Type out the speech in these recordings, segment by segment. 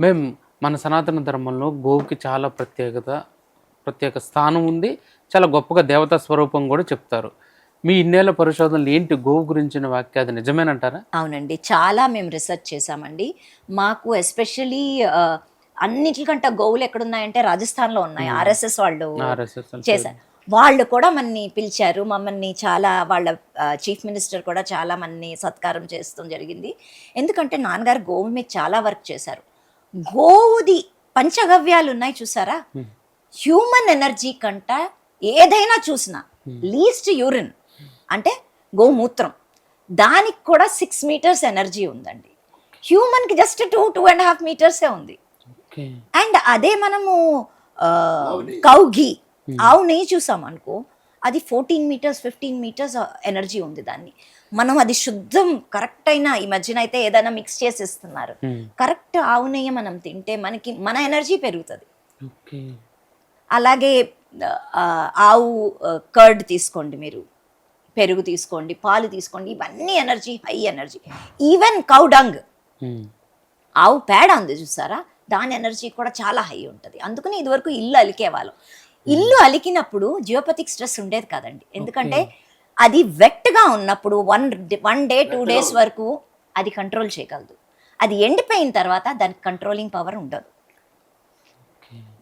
మేము మన సనాతన ధర్మంలో గోవుకి చాలా ప్రత్యేకత ప్రత్యేక స్థానం ఉంది. చాలా గొప్పగా దేవతా స్వరూపం కూడా చెప్తారు. మీ ఇన్నేళ్ళ పరిశోధనలు ఏంటి గోవు గురించిన వాక్య? అది నిజమేనంటారా? అవునండి. చాలా మేము రీసెర్చ్ చేసామండి మాకు ఎస్పెషలీ అన్నిటికంటే గోవులు ఎక్కడున్నాయంటే రాజస్థాన్లో ఉన్నాయి. ఆర్ఎస్ఎస్ వాళ్ళు చేశారు. వాళ్ళు కూడా మనని పిలిచారు. మమ్మల్ని చాలా వాళ్ళ చీఫ్ మినిస్టర్ కూడా చాలా మంది సత్కారం చేస్తాం జరిగింది. ఎందుకంటే నాన్నగారు గోవు మీద చాలా వర్క్ చేశారు. గోవుది పంచగవ్యాలు ఉన్నాయి చూసారా హ్యూమన్ ఎనర్జీ కంట ఏదైనా చూసినా లీస్ట్ యూరిన్ అంటే గోమూత్రం. దానికి కూడా సిక్స్ మీటర్స్ ఎనర్జీ ఉందండి. హ్యూమన్కి just two two and half మీటర్సే ఉంది. అండ్ అదే మనము కౌ ఘీ ఆవు నెయ్యి చూసాం అనుకో అది fourteen metres fifteen metres energy ఉంది దాన్ని. మనం అది శుద్ధం కరెక్ట్ అయిన ఈ మధ్యన అయితే ఏదైనా మిక్స్ చేసి ఇస్తున్నారు Hmm. కరెక్ట్ ఆవు నెయ్యి మనం తింటే మనకి మన ఎనర్జీ పెరుగుతుంది. అలాగే ఆవు కర్డ్ తీసుకోండి మీరు. పెరుగు తీసుకోండి పాలు తీసుకోండి ఇవన్నీ energy high energy. Even cow dung um. ఆవు పేడ ఉంది చూసారా? దాని ఎనర్జీ కూడా చాలా హై ఉంటుంది. అందుకని ఇదివరకు ఇల్లు అలికేవాళ్ళం. ఇల్లు అలికినప్పుడు జియోపతిక్ స్ట్రెస్ ఉండేది కదండి. ఎందుకంటే అది వెట్గా ఉన్నప్పుడు one one day two days వరకు అది కంట్రోల్ చేయగలదు. అది ఎండిపోయిన తర్వాత దానికి కంట్రోలింగ్ పవర్ ఉండదు.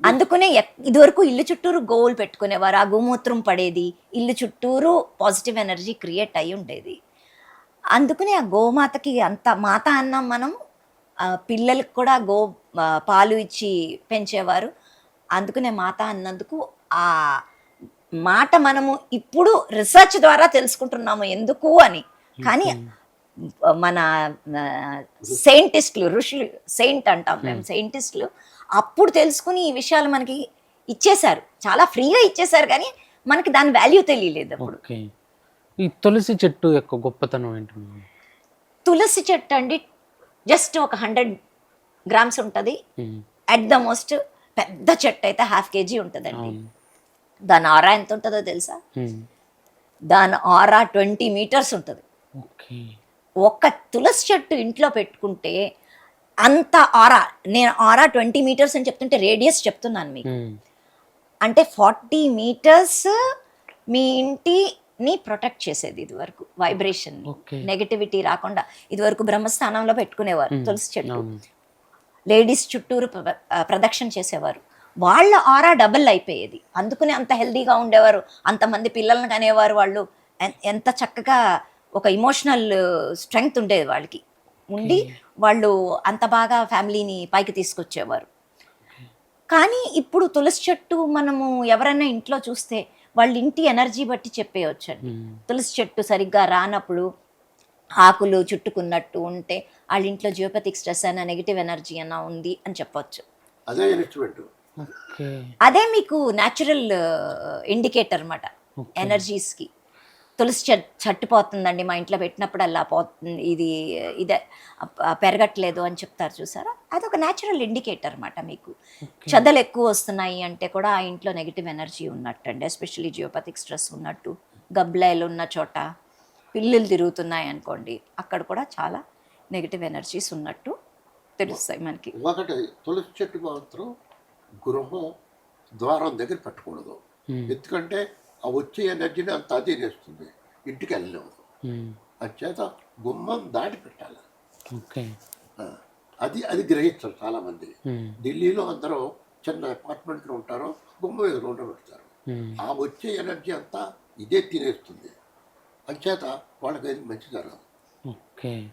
అందుకనే ఇదివరకు ఇల్లు చుట్టూరు గోవులు పెట్టుకునేవారు. ఆ గోమూత్రం పడేది ఇల్లు చుట్టూరు పాజిటివ్ ఎనర్జీ క్రియేట్ అయి ఉండేది. అందుకని ఆ గోమాతకి అంత మాత అన్నం మనం పిల్లలకు కూడా గో పాలు ఇచ్చి పెంచేవారు. అందుకనే మాత అన్నందుకు ఆ మాట మనము ఇప్పుడు రీసెర్చ్ ద్వారా తెలుసుకుంటున్నాము ఎందుకు అని. కానీ మన సైంటిస్టులు ఋషులు సెయింట్ అంటాం మేము సైంటిస్టులు అప్పుడు తెలుసుకుని ఈ విషయాలు మనకి ఇచ్చేశారు. చాలా ఫ్రీగా ఇచ్చేశారు కానీ మనకి దాని వాల్యూ తెలియలేదు అప్పుడు. ఈ తులసి చెట్టు యొక్క గొప్పతనం ఏంటి? తులసి చెట్టు అండి జస్ట్ ఒక హండ్రెడ్ గ్రామ్స్ ఉంటుంది. అట్ ద మోస్ట్ పెద్ద చెట్టు అయితే హాఫ్ కేజీ ఉంటుందండి. దాని ఆరా ఎంత ఉంటుందో తెలుసా. దాని ఆరా ట్వంటీ మీటర్స్ ఉంటుంది. ఒక్క తులసి చెట్టు ఇంట్లో పెట్టుకుంటే అంత ఆరా నేను ఆరా ట్వంటీ మీటర్స్ అని చెప్తుంటే రేడియస్ చెప్తున్నాను మీకు. అంటే ఫార్టీ మీటర్స్ మీ ఇంటిని ప్రొటెక్ట్ చేసేది ఇది వరకు వైబ్రేషన్ నెగటివిటీ రాకుండా. ఇది వరకు బ్రహ్మస్థానంలో పెట్టుకునేవారు తులసి చెట్టు. లేడీస్ చుట్టూరు ప్రదక్షిణ చేసేవారు. వాళ్ళ ఆరా డబుల్ అయిపోయేది. అందుకనే అంత హెల్దీగా ఉండేవారు. అంతమంది పిల్లల్ని కనేవారు వాళ్ళు. ఎంత చక్కగా ఒక ఇమోషనల్ స్ట్రెంగ్త్ ఉండేది వాళ్ళకి. ఉండి వాళ్ళు అంత బాగా ఫ్యామిలీని పైకి తీసుకొచ్చేవారు. కానీ ఇప్పుడు తులసి చెట్టు మనము ఎవరైనా ఇంట్లో చూస్తే వాళ్ళ ఇంటి ఎనర్జీ బట్టి చెప్పేయొచ్చండి. ఉమ్. తులసి చెట్టు సరిగ్గా రానప్పుడు ఆకులు చుట్టుకున్నట్టు ఉంటే వాళ్ళ ఇంట్లో జియోపతిక్ స్ట్రెస్ అయినా నెగిటివ్ ఎనర్జీ అయినా ఉంది అని చెప్పొచ్చు. అదే అదే మీకు న్యాచురల్ ఇండికేటర్ అనమాట. ఎనర్జీస్కి తులసి చెట్ చట్టిపోతుందండి మా ఇంట్లో పెట్టినప్పుడు అలా పోతుంది ఇది ఇదే పెరగట్లేదు అని చెప్తారు చూసారా? అదొక న్యాచురల్ ఇండికేటర్ అనమాట మీకు. చెదలు ఎక్కువ వస్తున్నాయి అంటే కూడా ఆ ఇంట్లో నెగిటివ్ ఎనర్జీ ఉన్నట్టు అండి ఎస్పెషల్లీ జియోపతిక్ స్ట్రెస్ ఉన్నట్టు గబ్లాయిలు ఉన్న చోట పిల్లులు తిరుగుతున్నాయి అనుకోండి అక్కడ కూడా చాలా నెగిటివ్ ఎనర్జీస్ ఉన్నట్టు తెలుస్తాయి మనకి. ఒకటి తులసి చెట్టు మాత్రం గృహం ద్వారం దగ్గర పెట్టకూడదు. ఎందుకంటే ఆ వచ్చే ఎనర్జీని అంత అధీనిస్తుంది ఇంటికి వెళ్ళలేము. అంచేత గుమ్మం దాటి పెట్టాలి. అది అది గ్రహించరు చాలామంది. ఢిల్లీలో అందరూ చిన్న అపార్ట్మెంట్లో ఉంటారు గుమ్మం ఎదురు ఉండబెడతారు. ఉమ్. ఆ వచ్చే ఎనర్జీ అంతా ఇదే తినేస్తుంది. అంచేత వాళ్ళకి మంచి జరగదు. ఓకే.